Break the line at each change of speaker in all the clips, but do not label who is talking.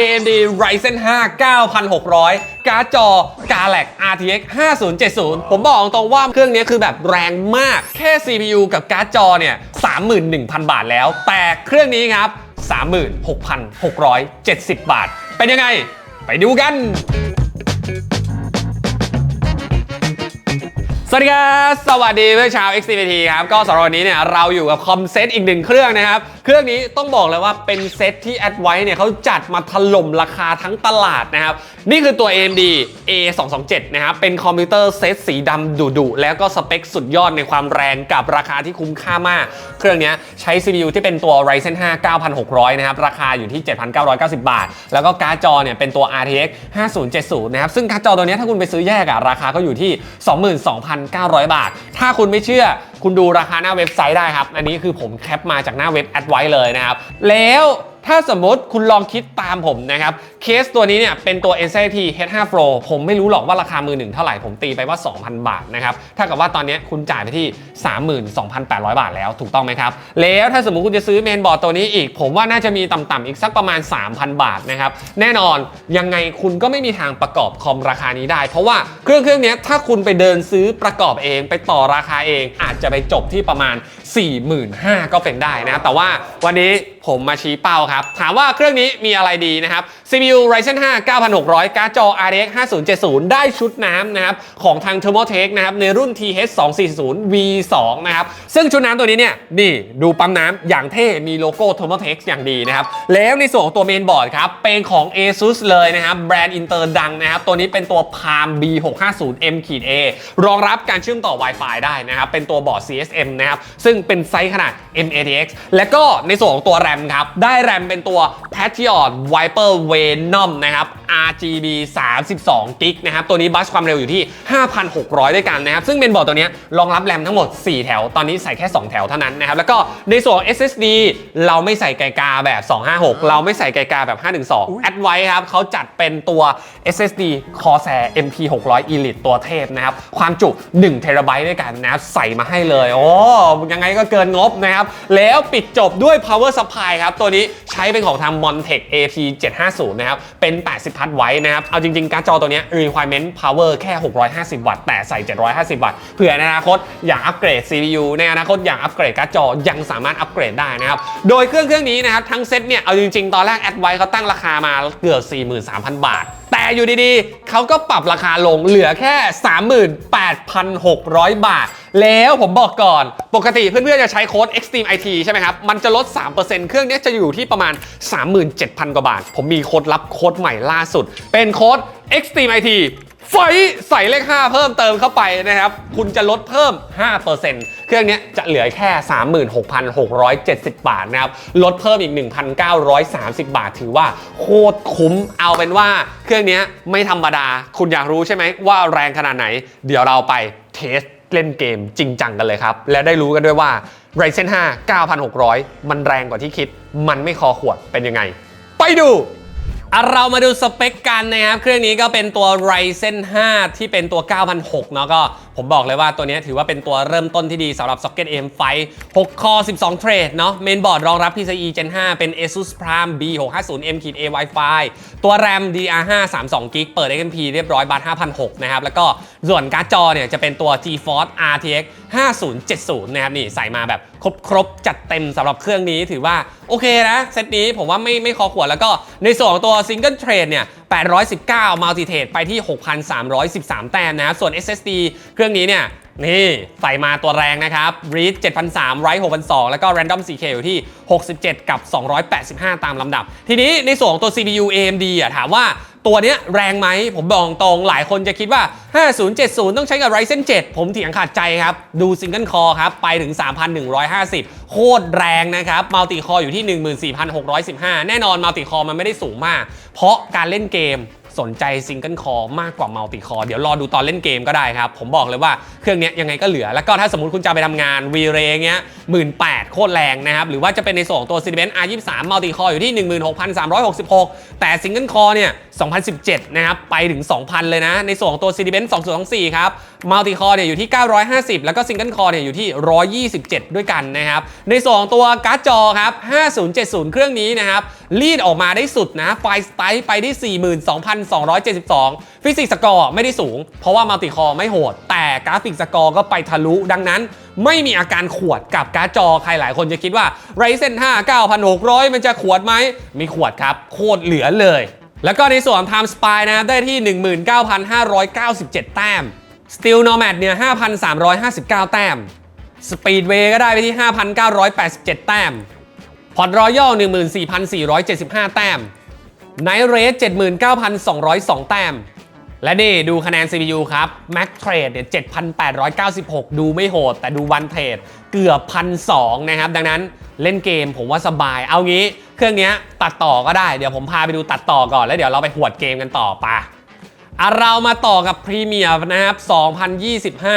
AMD Ryzen 5 9600 การ์ดจอ Galax RTX 5070 ผมบอกตรงว่าเครื่องนี้คือแบบแรงมาก แค่ CPU กับการ์ดจอเนี่ย 31,000 บาทแล้ว แต่เครื่องนี้ครับ 36,670 บาท เป็นยังไง ไปดูกัน สวัสดีครับสวัสดีเพื่อนชาว XTVT ครับ ก็สำหรับวันนี้เนี่ยเราอยู่กับคอมเซตอีกหนึ่งเครื่องนะครับ เครื่องนี้ต้องบอกเลยว่าเป็นเซตที่แอดไว้เนี่ยเขาจัดมาถล่มราคาทั้งตลาดนะครับ นี่คือตัว AMD A227 นะครับ เป็นคอมพิวเตอร์เซตสีดำดุๆแล้วก็สเปคสุดยอดในความแรงกับราคาที่คุ้มค่ามาก เครื่องนี้ใช้ CPU ที่เป็นตัว Ryzen 5 9600 นะครับ ราคาอยู่ที่ 7,990 บาท แล้วก็การ์ดจอเนี่ยเป็นตัว RTX 5070 นะครับซึ่งการ์ดจอตัวนี้ยถ้าคุณไปซื้อแยกอะราคาก็อยู่ที่1,900 บาท ถ้าคุณไม่เชื่อ คุณดูราคาหน้าเว็บไซต์ได้ครับ อันนี้คือผมแคปมาจากหน้าเว็บแอดไว้เลยนะครับ แล้วถ้าสมมติคุณลองคิดตามผมนะครับ เคสตัวนี้เนี่ยเป็นตัว n c t H5 Pro ผมไม่รู้หรอกว่าราคามือหนึ่งเท่าไหร่ ผมตีไปว่า 2,000 บาทนะครับถ้ากับว่าตอนนี้คุณจ่ายไปที่ 32,800 บาทแล้วถูกต้องไหมครับ แล้วถ้าสมมติคุณจะซื้อเมนบอร์ดตัวนี้อีก ผมว่าน่าจะมีต่ำๆอีกสักประมาณ 3,000 บาทนะครับแน่นอนยังไงคุณก็ไม่มีทางประกอบคอมราคานี้ได้ เพราะว่าเครื่องเครื่องนี้ถ้าคุณไปเดินซื้อประกอบเองไปต่อราคาเองอาจจะไปจบที่ประมาณ 45,000 ก็เป็นได้นะแต่ว่าวันนี้ผมมาชี้เป้าครับ ถามว่าเครื่องนี้มีอะไรดีนะครับ CPU Ryzen 5 9600 การ์ดจอ RX 5070 ได้ชุดน้ำนะครับ ของทาง Thermaltake นะครับ ในรุ่น TH 240 V2 นะครับ ซึ่งชุดน้ำตัวนี้เนี่ย นี่ดูปั๊มน้ำอย่างเท่ มีโลโก้ Thermaltake อย่างดีนะครับ แล้วในส่วนของตัวเมนบอร์ดครับ เป็นของ ASUS เลยนะครับ แบรนด์อินเตอร์ดังนะครับ ตัวนี้เป็นตัว Palm B650M-A รองรับการเชื่อมต่อ Wi-Fi ได้นะครับ เป็นตัวบอร์ด CSM นะครับ ซึ่งเป็นไซส์ขนาด M-ATX และก็ในส่วนของตัวแรมครับ ได้แรมเป็นตัว Patriot Viper Venom นะครับ RGB 32 g b นะครับ ตัวนี้บัสความเร็วอยู่ที่ 5,600 ด้วยกันนะครับ ซึ่งเป็นบอร์ดตัวนี้รองรับแรมทั้งหมด 4 แถว ตอนนี้ใส่แค่ 2 แถวเท่านั้นนะครับ แล้วก็ในส่วนของ SSD เราไม่ใส่ไกกาแบบ 256 เราไม่ใส่ไกกาแบบ 512แอดไว้ครับเขาจัดเป็นตัว SSD Corsair MP 600 Elite ตัวเทพนะครับ ความจุ1 t b ด้วยกันนะครับใส่มาให้เลย โอ้ยังไงก็เกินงบนะครับ แล้วปิดจบด้วย power supply ครับ ตัวนี้ใช้เป็นของทาง Montech AP 750นะครับ เป็น 80 พัทไว้นะครับ เอาจริงๆ การ์ดจอตัวนี้ requirement power แค่ 650 วัตต์ แต่ใส่ 750 วัตต์ เผื่อในอนาคตอยากอัปเกรด CPU ในอนาคตอยากอัปเกรดการ์ดจอยังสามารถอัปเกรดได้นะครับ โดยเครื่องเครื่องนี้นะครับทั้งเซตเนี่ย เอาจริงๆ ตอนแรกแอดไว้เขาตั้งราคามาเกือบ 43,000 บาทแต่อยู่ดีๆ เขาก็ปรับราคาลงเหลือแค่ 38,600 บาท แล้วผมบอกก่อน ปกติเพื่อนๆจะใช้โค้ด Extreme IT ใช่ไหมครับ มันจะลด 3%เครื่องนี้จะอยู่ที่ประมาณ 37,000 กว่าบาท ผมมีโค้ดลับโค้ดใหม่ล่าสุด เป็นโค้ด Extreme IT ไฟใส่เลข 5 เพิ่มเติมเข้าไปนะครับ คุณจะลดเพิ่ม 5%เครื่องนี้จะเหลือแค่ 36,670 บาทนะครับ ลดเพิ่มอีก 1,930 บาท ถือว่าโคตรคุ้ม เอาเป็นว่าเครื่องนี้ไม่ธรรมดา คุณอยากรู้ใช่ไหมว่าแรงขนาดไหน เดี๋ยวเราไปเทส เล่นเกมจริงจังกันเลยครับ และได้รู้กันด้วยว่า Ryzen 5 9600 มันแรงกว่าที่คิด มันไม่คอขวดเป็นยังไง ไปดูอะเรามาดูสเปคกันนะครับ เครื่องนี้ก็เป็นตัว Ryzen 5 ที่เป็นตัว 9006 เนาะก็ ผมบอกเลยว่าตัวนี้ถือว่าเป็นตัวเริ่มต้นที่ดีสำหรับ Socket AM5 6 Core 12 Thread เนาะเมนบอร์ดรองรับ PCIe Gen 5 เป็น ASUS Prime B650M-A Wi-Fi ตัว RAM DR5 32 g b เปิด XMP เรียบร้อยบัต5,006นะครับ แล้วก็ส่วนการ์ดจอเนี่ยจะเป็นตัว GeForce RTX 5070 นะครับนี่ใส่มาแบบครบครบจัดเต็มสำหรับเครื่องนี้ถือว่า โอเคนะ เซตนี้ผมว่าไม่ไม่คอขวดแล้วก็ในส่วนของตัว Single Thread เนี่ย 819 Multitrade ไปที่ 6,313 แต้มนะครับ ส่วน SSD เครื่องนี้เนี่ยนี่ใส่มาตัวแรงนะครับ Read 7,300 Write 6,200แล้วก็ Random 4K อยู่ที่ 67 กับ 285 ตามลำดับ ทีนี้ในส่วนของตัว CPU AMD อะถามว่า ตัวเนี้ยแรงไหมผมบอกตรงหลายคนจะคิดว่า 5070 ต้องใช้กับ Ryzen 7 ผมเถียงขาดใจครับ ดู Single Core ครับ ไปถึง 3,150 โคตรแรงนะครับ Multi Core อยู่ที่ 14,615 แน่นอน Multi Core มันไม่ได้สูงมาก เพราะการเล่นเกมสนใจซิงเกิลคอร์มากกว่ามัลติคอร์เดี๋ยวรอดูตอนเล่นเกมก็ได้ครับ ผมบอกเลยว่าเครื่องนี้ยังไงก็เหลือ แล้วก็ถ้าสมมติคุณจะไปทำงานวีเรเงี้ยหมื่นแปดโคตรแรงนะครับ หรือว่าจะเป็นในส่วนของตัว c i n e b e n R23 มัลติคอร์อยู่ที่ 16,366 แต่ซิงเกิลคอร์เนี่ย 2017 นะครับ ไปถึง 2,000 เลยนะ ในส่วนของตัว c d b e n 2024 ครับ Multi Core เนี่ยอยู่ที่ 950 แล้วก็ Single Core เนี่ยอยู่ที่ 127 ด้วยกันนะครับ ในส่วนของตัวการ์ดจอครับ 5070 เครื่องนี้นะครับรีดออกมาได้สุดนะ ไฟสไตล์ไปที่42,272 ฟิสิกส์สกอร์ไม่ได้สูง เพราะว่า Multi Core ไม่โหด แต่กราฟิกสกอร์ก็ไปทะลุดังนั้นไม่มีอาการขวดกับการ์ดจอใครหลายคนจะคิดว่า Ryzen 5 9600 มันจะขวดไหมมีขวดครับ โคตรเหลือเลย แล้วก็ในส่วนของ Time Spy นะครับได้ที่ 19,597 แต้ม Steel Nomad เนี่ย 5,359 แต้ม Speedway ก็ได้ไปที่ 5,987 แต้ม Port Royal 14,475 แต้ม Night Race 79,202 แต้ม และนี่ดูคะแนน CPU ครับ Max Trade เนี่ย 7,896 ดูไม่โหด แต่ดูวันเทรดเกือบ 1,200 นะครับ ดังนั้นเล่นเกมผมว่าสบายเอางี้ เครื่องนี้ตัดต่อก็ได้ เดี๋ยวผมพาไปดูตัดต่อก่อน แล้วเดี๋ยวเราไปหวดเกมกันต่อปะอะเรามาต่อกับพรีเมียร์นะครับ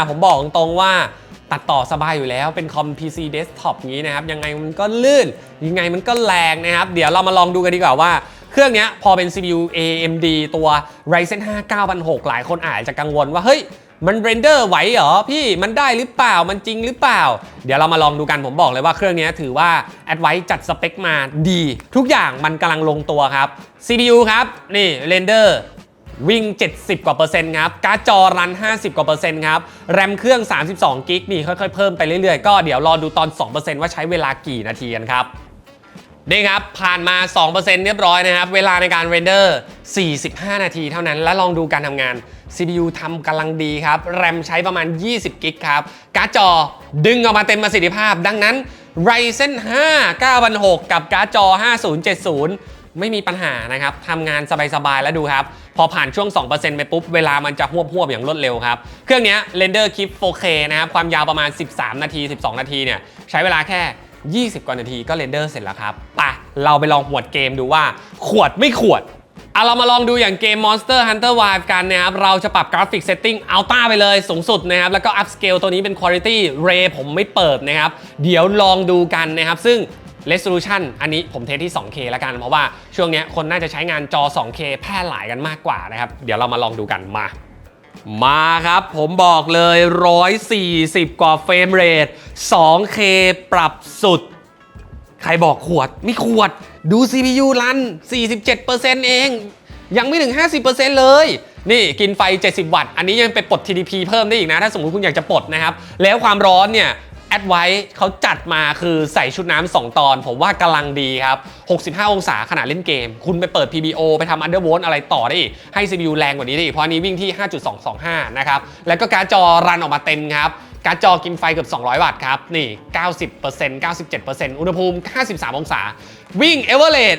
2025 ผมบอกตรงว่าตัดต่อสบายอยู่แล้วเป็นคอม PC Desktop งนี้นะครับ ยังไงมันก็ลื่น ยังไงมันก็แรงนะครับ เดี๋ยวเรามาลองดูกันดีกว่าว่าเครื่องนี้พอเป็น CPU AMD ตัว Ryzen 5 9600หลายคนอาจจะกังวลว่า เฮ้ย มันเรนเดอร์ไหวเหรอพี่มันได้หรือเปล่ามันจริงหรือเปล่า เดี๋ยวเรามาลองดูกันผมบอกเลยว่าเครื่องนี้ถือว่า a d v i c e จัดสเปคมาดี ทุกอย่างมันกำลังลงตัวครับ CPU ครับนี่เรนเดอร์วิ่ง 70 กว่าเปอร์เซ็นต์ครับ การ์ดจอรัน 50 กว่าเปอร์เซ็นต์ครับ แรมเครื่อง 32 กิกนี่ค่อยๆ เพิ่มไปเรื่อยๆ ก็เดี๋ยวรอดูตอน 2%ว่าใช้เวลากี่นาทีกันครับ นี่ครับ ผ่านมา 2%เรียบร้อยนะครับ เวลาในการเรนเดอร์ 45 นาทีเท่านั้น แล้วลองดูการทำงาน CPU ทำกำลังดีครับ แรมใช้ประมาณ 20 กิกครับ การ์ดจอดึงออกมาเต็มประสิทธิภาพ ดังนั้น Ryzen 5 9600กับการ์ดจอ 5070 ไม่มีปัญหานะครับทำงานสบาย ๆ แล้วดูครับ พอผ่านช่วง 2%ไปปุ๊บ เวลามันจะหวบหวบๆ อย่างรวดเร็วครับ เครื่องนี้เรนเดอร์คลิป 4K นะครับ ความยาวประมาณ 13 นาที 12 นาทีเนี่ย ใช้เวลาแค่ 20 กว่านาทีก็เรนเดอร์เสร็จแล้วครับไปเราไปลองหวดเกมดูว่า ขวดไม่ขวดเอาเรามาลองดูอย่างเกม Monster Hunter Wild กันนะครับ เราจะปรับกราฟิกเซตติ้งอัลต้าไปเลยสูงสุดนะครับ แล้วก็ upscale ตัวนี้เป็น quality ray ผมไม่เปิดนะครับ เดี๋ยวลองดูกันนะครับ ซึ่ง resolution อันนี้ผมเทสที่ 2K แล้วกัน เพราะว่าช่วงนี้คนน่าจะใช้งานจอ 2K แพร่หลายกันมากกว่านะครับ เดี๋ยวเรามาลองดูกันมา มาครับ ผมบอกเลย 140 กว่าเฟรมเรท 2K ปรับสุด ใครบอกขวด ไม่ขวด ดู CPU รัน 47%เอง ยังไม่ถึง 50%เลยนี่กินไฟ 70 วัตต์ อันนี้ยังไปปลด TDP เพิ่มได้อีกนะ ถ้าสมมติคุณอยากจะปลดนะครับ แล้วความร้อนเนี่ย ดไว้เขาจัดมาคือใส่ชุดน้ำ2ตอน ผมว่ากำลังดีครับ 65 องศาขณะเล่นเกม คุณไปเปิด PBO ไปทำ Undervolt อะไรต่อได้อีก ให้ CPU แรงกว่านี้ได้อีก เพราะอันนี้วิ่งที่ 5.225 นะครับ แล้วก็การ์ดจอรันออกมาเต็มครับการ์ดจอกินไฟเกือบ 200 วัตต์ครับ นี่ 90% 97%อุณหภูมิ 53 องศา วิ่งเอเวอร์เรส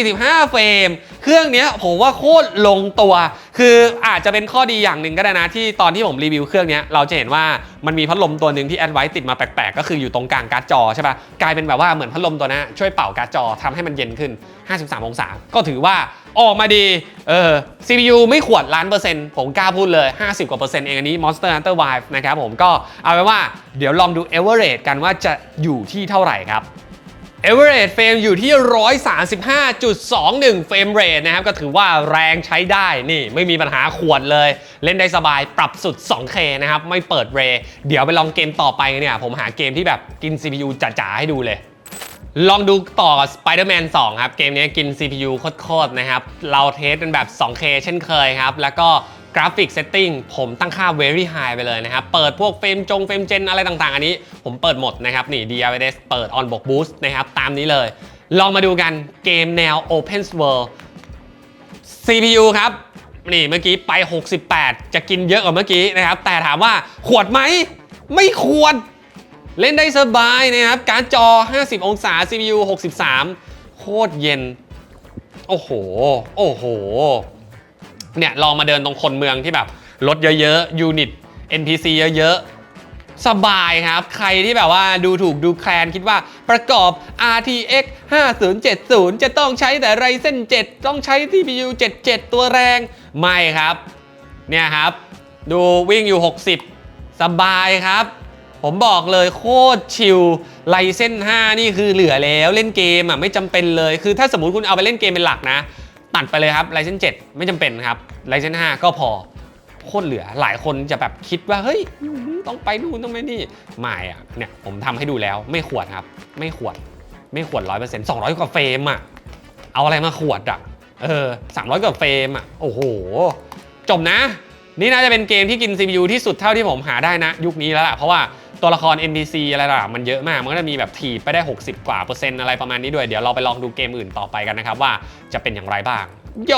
145 เฟรม เครื่องนี้ผมว่าโคตรลงตัว คืออาจจะเป็นข้อดีอย่างหนึ่งก็ได้นะที่ตอนที่ผมรีวิวเครื่องนี้เราจะเห็นว่ามันมีพัดลมตัวหนึ่งที่แอดไว้ติดมาแปลกๆ ก็คืออยู่ตรงกลางการ์ดจอใช่ปะกลายเป็นแบบว่าเหมือนพัดลมตัวนั้นช่วยเป่าการ์ดจอทำให้มันเย็นขึ้น 53 องศา ก็ถือว่าออกมาดีเออ CPU ไม่ขวดล้านเปอร์เซ็นต์ผมกล้าพูดเลย 50 กว่าเปอร์เซ็นต์เองอันนี้ Monster Hunter Wilds นะครับผมก็เอาไว้ว่าเดี๋ยวลองดู average กันว่าจะอยู่ที่เท่าไหร่ครับ average เฟรมอยู่ที่ 135.21เฟรมเรทนะครับ ก็ถือว่าแรงใช้ได้นี่ไม่มีปัญหาขวดเลย เล่นได้สบายปรับสุด 2K นะครับ ไม่เปิดเร เดี๋ยวไปลองเกมต่อไปเนี่ย ผมหาเกมที่แบบกิน CPU จ๋าๆให้ดูเลยลองดูต่อ Spider-Man 2 ครับ เกมนี้กิน CPU โคตรๆนะครับ เราเทสเป็นแบบ 2K เช่นเคยครับ แล้วก็ กราฟิกเซตติ้งผมตั้งค่า very high ไปเลยนะครับ เปิดพวกเฟรมจงเฟรมเจนอะไรต่างๆ อันนี้ ผมเปิดหมดนะครับ นี่ DLSS เปิด on book boost นะครับ ตามนี้เลย ลองมาดูกันเกมแนว Open World CPU ครับ นี่เมื่อกี้ไป 68 จะกินเยอะกว่าเมื่อกี้นะครับ แต่ถามว่าขวดไหม ไม่ขวด เล่นได้สบายนะครับ การจอ 50 องศา CPU 63 โคตรเย็น โอ้โห โอ้โห เนี่ยลองมาเดินตรงคนเมืองที่แบบรถเยอะๆยูนิต NPC เยอะๆ สบายครับ ใครที่แบบว่าดูถูกดูแคลนคิดว่าประกอบ RTX 5070 จะต้องใช้แต่ Ryzen 7ต้องใช้ CPU 77 ตัวแรง ไม่ครับ เนี่ยครับ ดูวิ่งอยู่ 60 สบายครับ ผมบอกเลยโคตรชิลไลเส้น5นี่คือเหลือแล้วเล่นเกมอะไม่จำเป็นเลย คือถ้าสมมติคุณเอาไปเล่นเกมเป็นหลักนะ ตัดไปเลยครับไลเซน7ไม่จำเป็นครับไลเซน5ก็พอโคตรเหลือหลายคนจะแบบคิดว่าเฮ้ยต้องไปนู่นต้องไปนี่ไม่อะเนี่ยผมทำให้ดูแล้วไม่ขวดครับ ไม่ขวด ไม่ขวดร้อยเปอร์เซ็นต์สองร้อยกว่าเฟรมอะเอาอะไรมาขวดอะเออสามร้อยกว่าเฟรมอะโอ้โห จบนะ นี่น่าจะเป็นเกมที่กิน CPU ที่สุดเท่าที่ผมหาได้นะ ยุคนี้แล้วล่ะเพราะว่า ตัวละคร NPC อะไรล่ะมันเยอะมาก มันก็จะมีแบบถีบไปได้ 60 กว่าเปอร์เซ็นต์อะไรประมาณนี้ด้วย เดี๋ยวเราไปลองดูเกมอื่นต่อไปกันนะครับว่าจะเป็นอย่างไรบ้าง โย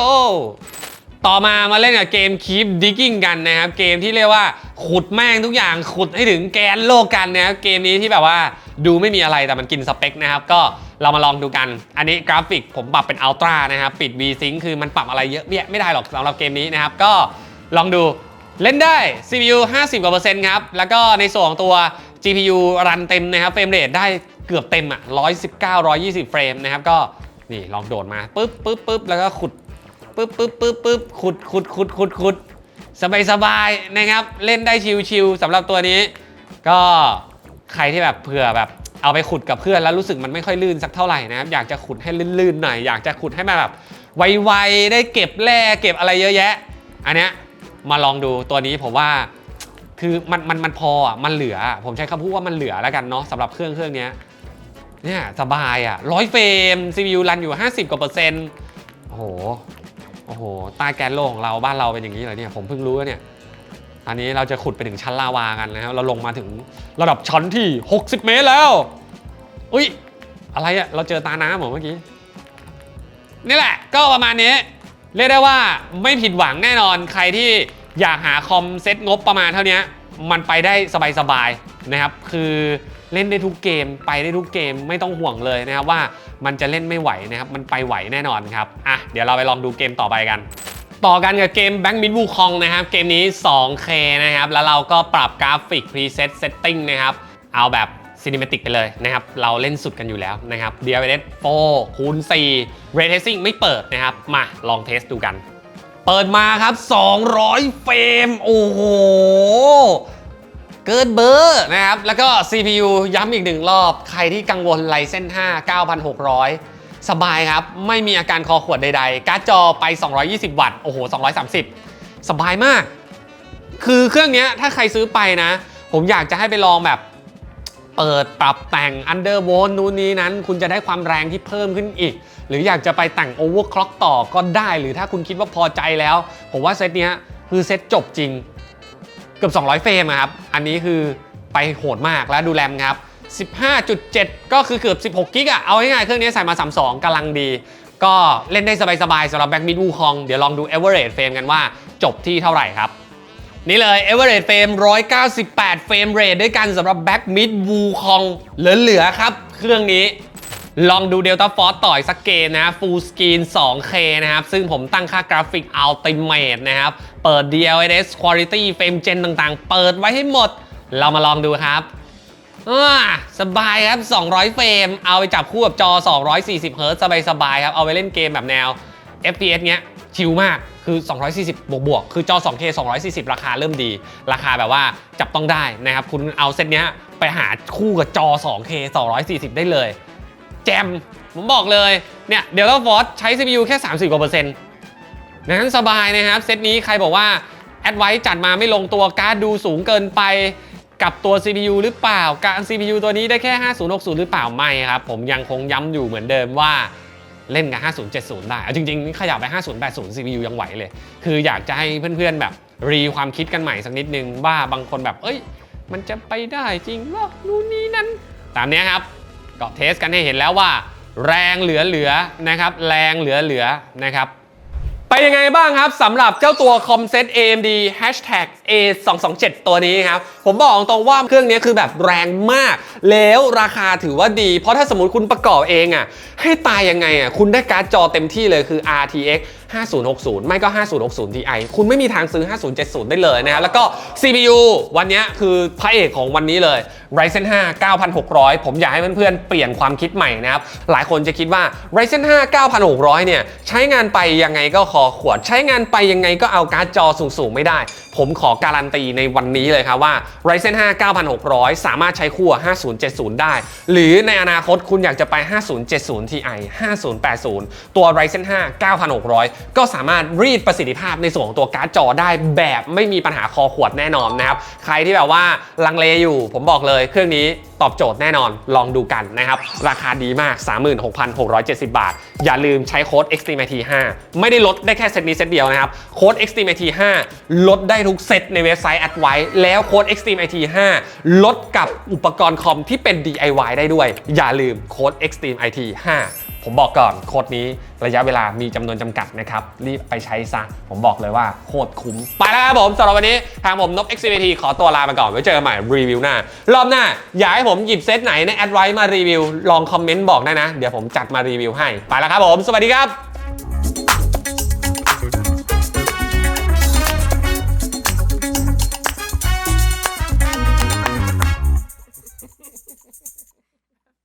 ต่อมามาเล่นกับเกม Keep Digging กันนะครับ เกมที่เรียกว่าขุดแม่งทุกอย่างขุดให้ถึงแกนโลกกันนะครับเกมนี้ที่แบบว่าดูไม่มีอะไรแต่มันกินสเปคนะครับ ก็เรามาลองดูกัน อันนี้กราฟิกผมปรับเป็นอัลตร้านะครับ ปิด V-Sync คือมันปรับอะไรเยอะแยะไม่ได้หรอกสำหรับเกมนี้นะครับ ก็ลองดู เล่นได้ CPU 50 กว่าเปอร์เซ็นต์ครับ แล้วก็ในส่วนของตัว GPU รันเต็มนะครับ เฟรมเรทได้เกือบเต็มอะ 119 120 เฟรมนะครับ ก็นี่ลองโดดมาปึ๊บปึ๊บปึ๊บแล้วก็ขุดปึ๊บปึ๊บปึ๊บปึ๊บขุดขุดขุดขุดขุดสบายสบายๆนะครับ เล่นได้ชิวๆสำหรับตัวนี้ ก็ใครที่แบบเผื่อแบบเอาไปขุดกับเพื่อนแล้วรู้สึกมันไม่ค่อยลื่นสักเท่าไหร่นะครับ อยากจะขุดให้ลื่นๆหน่อย อยากจะขุดให้มันแบบไวๆได้เก็บแร่เก็บอะไรเยอะแยะ อันเนี้ย มาลองดูตัวนี้ผมว่าคือมันมันมันพออะมันเหลือ ผมใช้คำพูดว่ามันเหลือแล้วกันเนาะสำหรับเครื่องเครื่องนี้เนี่ยสบายอะร้อยเฟรม CPU รันอยู่ 50 กว่าเปอร์เซ็นต์โอ้โหโอ้โหใต้แกนโลกของเราบ้านเราเป็นอย่างนี้เลยเนี่ยผมเพิ่งรู้ว่าเนี่ยอันนี้เราจะขุดไปถึงชั้นลาวากันนะครับเราลงมาถึงระดับชั้นที่ 60 เมตรแล้วอุ้ยอะไรอะเราเจอตาน้ำเหรอเมื่อกี้นี่แหละก็ประมาณนี้เรียกได้ว่าไม่ผิดหวังแน่นอนใครที่ อยากหาคอมเซ็ตงบประมาณเท่านี้มันไปได้สบายๆนะครับ คือเล่นได้ทุกเกม ไปได้ทุกเกมไม่ต้องห่วงเลยนะครับว่ามันจะเล่นไม่ไหวนะครับ มันไปไหวแน่นอนครับอะเดี๋ยวเราไปลองดูเกมต่อไปกันต่อกันกับเกม Bank Mid Wukong นะครับ เกมนี้ 2K นะครับ แล้วเราก็ปรับกราฟิก preset setting นะครับ เอาแบบ Cinematic ไปเลยนะครับ เราเล่นสุดกันอยู่แล้วนะครับ DLSS 4คูณ4 Ray Tracing ไม่เปิดนะครับ มาลองเทสดูกัน เปิดมาครับ 200 เฟรม โอ้โห เกินเบอร์นะครับ แล้วก็ CPU ย้ำอีกหนึ่งรอบ ใครที่กังวลไลเซน5 9,600 สบายครับ ไม่มีอาการคอขวดใดๆ การ์ดจอไป 220 วัตต์ โอ้โห 230 สบายมาก คือเครื่องนี้ถ้าใครซื้อไปนะ ผมอยากจะให้ไปลองแบบ เปิดปรับแต่ง undervolt นู่นนี้นั้น คุณจะได้ความแรงที่เพิ่มขึ้นอีก หรืออยากจะไปแต่ง overclock ต่อก็ได้ หรือถ้าคุณคิดว่าพอใจแล้ว ผมว่าเซตเนี้ยคือเซตจบจริง เกือบ 200 เฟรมครับ อันนี้คือไปโหดมากแล้วดูแรมครับ 15.7 ก็คือเกือบ 16 กิกอะเอาง่ายๆเครื่องนี้ใส่มา 32กำลังดี ก็เล่นได้สบายๆสำหรับแบ็กมิดวูคองเดี๋ยวลองดู average เฟรมกันว่าจบที่เท่าไหร่ครับ นี่เลย average เฟรม198 เฟรมเรทด้วยกันสำหรับ Back Mid Wukong เหลือๆครับ เครื่องนี้ลองดู Delta Force ต่อยสักเกมนะ Full Screen 2K นะครับ ซึ่งผมตั้งค่ากราฟิก Ultimate นะครับ เปิด DLSS Quality Frame Gen ต่างๆ เปิดไว้ให้หมด เรามาลองดูครับสบายครับ 200 เฟรม เอาไปจับคู่กับจอ 240 เฮิร์ตสบายๆครับ เอาไปเล่นเกมแบบแนว FPS เนี้ย ชิลมาก คือ 240 บวกบวกคือจอ 2K 240 ราคาเริ่มดี ราคาแบบว่าจับต้องได้นะครับ คุณเอาเซตเนี้ยไปหาคู่กับจอ 2K 240 ได้เลย แจม ผมบอกเลย เนี่ยเดลต้าฟอร์ใช้ CPU แค่ 30กว่าเปอร์เซ็นต์ดังนั้นสบายนะครับ เซตนี้ใครบอกว่า แอดไว้จัดมาไม่ลงตัวการ์ดดูสูงเกินไปกับตัว CPU หรือเปล่า การ CPU ตัวนี้ได้แค่ 5060 หรือเปล่า ไม่ครับ ผมยังคงย้ำอยู่เหมือนเดิมว่า เล่นกับ 5070 ได้เอาจริงๆ ขยับไป 5080 CPU ยังไหวเลย คืออยากจะให้เพื่อนๆ แบบรีความคิดกันใหม่สักนิดนึงว่าบางคนแบบ เอ้ย มันจะไปได้จริงหรอนู่นนี่นั่น ตามนี้ครับ ก็เทสกันให้เห็นแล้วว่า แรงเหลือๆนะครับ แรงเหลือๆนะครับ ไปยังไงบ้างครับสำหรับเจ้าตัวคอมเซ็ต AMD Hashtag A227 ตัวนี้ครับผมบอกตรงว่าเครื่องนี้คือแบบแรงมาก แล้วราคาถือว่าดี เพราะถ้าสมมติคุณประกอบเองอะให้ตายยังไงอะคุณได้การ์ดจอเต็มที่เลยคือ RTX 5060 ไม่ก็ 5060 Ti คุณไม่มีทางซื้อ 5070 ได้เลยนะครับแล้วก็ CPU วันนี้คือพระเอกของวันนี้เลย Ryzen 5 9600 ผมอยากให้เพื่อนๆ เปลี่ยนความคิดใหม่นะครับ หลายคนจะคิดว่า Ryzen 5 9600 เนี่ย ใช้งานไปยังไงก็คอขวด ใช้งานไปยังไงก็เอาการ์ดจอสูงๆ ไม่ได้ ผมขอการันตีในวันนี้เลยครับว่า Ryzen 5 9600 สามารถใช้คู่ว5070 ได้ หรือในอนาคตคุณอยากจะไป 5070 Ti 5080 ตัว Ryzen 5 9600 ก็สามารถรีดประสิทธิภาพในส่วนของตัวการ์ดจอได้แบบไม่มีปัญหาคอขวดแน่นอนนะครับ ใครที่แบบว่าลังเลอยู่ ผมบอกเลยเครื่องนี้ ตอบโจทย์แน่นอนลองดูกันนะครับ ราคาดีมาก 36,670 บาท อย่าลืมใช้โค้ด Extreme IT 5ไม่ได้ลดได้แค่เซตนี้เซตเดียวนะครับ โค้ด Extreme IT 5ลดได้ทุกเซตในเว็บไซต์แอดไว้แล้วโค้ด Extreme IT 5ลดกับอุปกรณ์คอมที่เป็น DIY ได้ด้วย อย่าลืมโค้ด Extreme IT 5ผมบอกก่อนโค้ดนี้ระยะเวลามีจำนวนจำกัดนะครับ รีบไปใช้ซะ ผมบอกเลยว่าโคตรคุ้ม ไปแล้วครับผมสำหรับวันนี้ ทางผมนบ XCVT ขอตัวลาไปก่อนไว้เจอกันใหม่รีวิวหน้า รอบหน้า อยากให้ผมหยิบเซตไหนในแอดไวท์มารีวิว ลองคอมเมนต์บอกได้นะ เดี๋ยวผมจัดมารีวิวให้ ไปแล้วครับผม สวัสดีครับ